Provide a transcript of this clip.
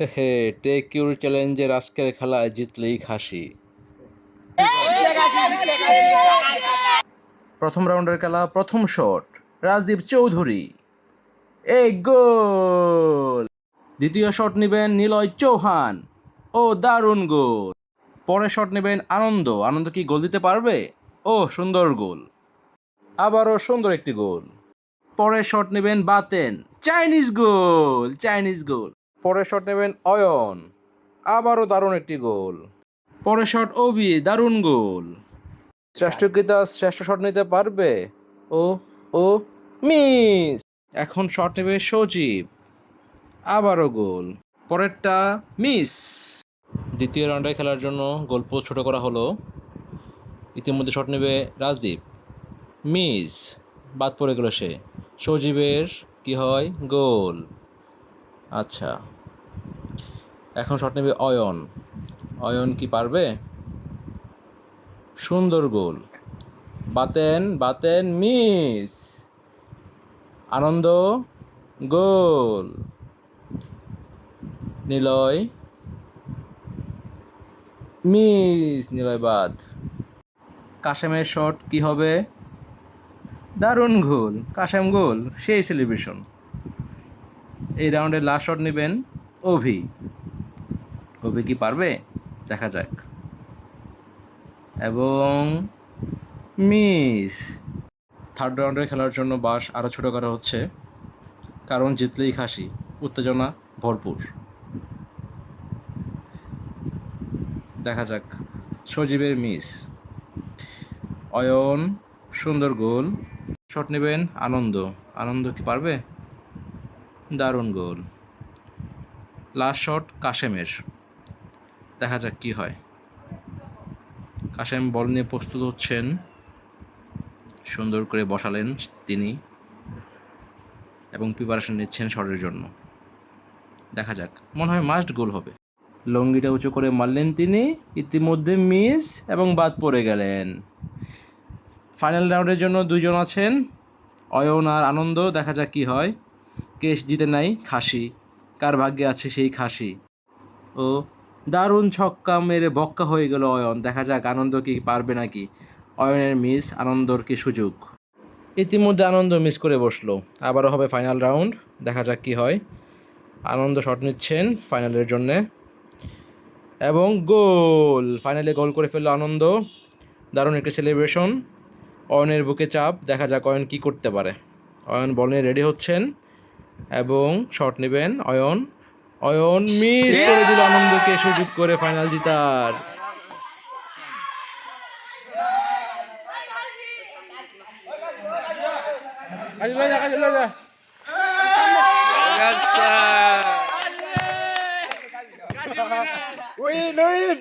Hey take your চ্যালেঞ্জের আজকের খেলায় জিতলেই খাসি। প্রথম রাউন্ডের খেলা, প্রথম শট রাজদীপ চৌধুরী। এ গোল। দ্বিতীয় শট নেবেন নিলয় চৌহান ও দারুণ গোল। পরে শট নেবেন আনন্দ। আনন্দ কি গোল দিতে পারবে? ও, সুন্দর গোল। আবারও সুন্দর একটি গোল। পরে শট নেবেন Baten. Chinese goal Chinese goal. পরে শট নেবেন অয়ন। আবারও দারুণ একটি গোল। পরে শট ওবি, দারুণ গোল। শ্রেষ্ঠকৃতা শ্রেষ্ঠ শট নিতে পারবে ও ও, মিস। এখন শট নেবে সজীব। আবারও গোল। পরেরটা মিস। দ্বিতীয় রাউন্ডে খেলার জন্য গোল পোস্ট ছোট করা হলো। ইতিমধ্যে শট নেবে রাজদীপ। মিস। বাদ পড়ে গেল সে। সজীবের কি হয়? গোল। আচ্ছা। এখন শট নেবে অয়ন। অয়ন কি পারবে? সুন্দর goal. Baten Baten, miss! Anand, goal! Niloy, miss! Niloy বাদ। কাশেমের শট কি হবে? দারুণ গোল, কাশেম গোল, সেই সেলিব্রেশন। এই রাউন্ডের লাস্ট শট নেবেন অভি। অভি কি পারবে? দেখা যাক। এবং মিস থার্ড রাউন্ডে খেলার জন্য বাস আরও ছোটো করা হচ্ছে। কারণ জিতলেই খাসি, উত্তেজনা ভরপুর। দেখা যাক। সজীবের মিস, অয়ন, সুন্দর গোল। শট নেবেন আনন্দ। আনন্দ কি পারবে? দারুণ গোল। Last shot কাশেমের। দেখা যাক কি হয়। কাশেম বল নিয়ে প্রস্তুত হচ্ছেন। সুন্দর করে বসালেন তিনি এবং প্রিপারেশন নিচ্ছেন শটের জন্য। দেখা যাক, মনে হয় মাস্ট গোল হবে। লঙ্গিটা উঁচু করে মারলেন তিনি, ইতিমধ্যে মিস এবং বাদ পড়ে গেলেন। ফাইনাল রাউন্ডের জন্য দুজন আছেন, অয়ন আর আনন্দ, দেখা যাক কি হয়। কেশ জিতে নাই খাসি, কার ভাগ্যে আছে সেই খাসি? ও দারুণ ছক্কা মেরে বক্কা হয়ে গেল অয়ন। দেখা যাক আনন্দ কি পারবে নাকি। অয়নের মিস, আনন্দর কি সুযোগ? ইতিমধ্যে আনন্দ মিস করে বসল। আবারও হবে ফাইনাল রাউন্ড। দেখা যাক কি হয়। আনন্দ শট নিচ্ছেন ফাইনালের জন্যে। এবং গোল! ফাইনালে গোল করে ফেলল আনন্দ। দারুণ একটি সেলিব্রেশন। অয়নের বুকে চাপ। দেখা যাক অয়ন কি করতে পারে। অয়ন বল নিয়ে রেডি হচ্ছেন। এবং শট নেবেন অয়ন। অয়ন মিস করে দিল আনন্দকে সুযোগ করে ফাইনাল জিতার। Win win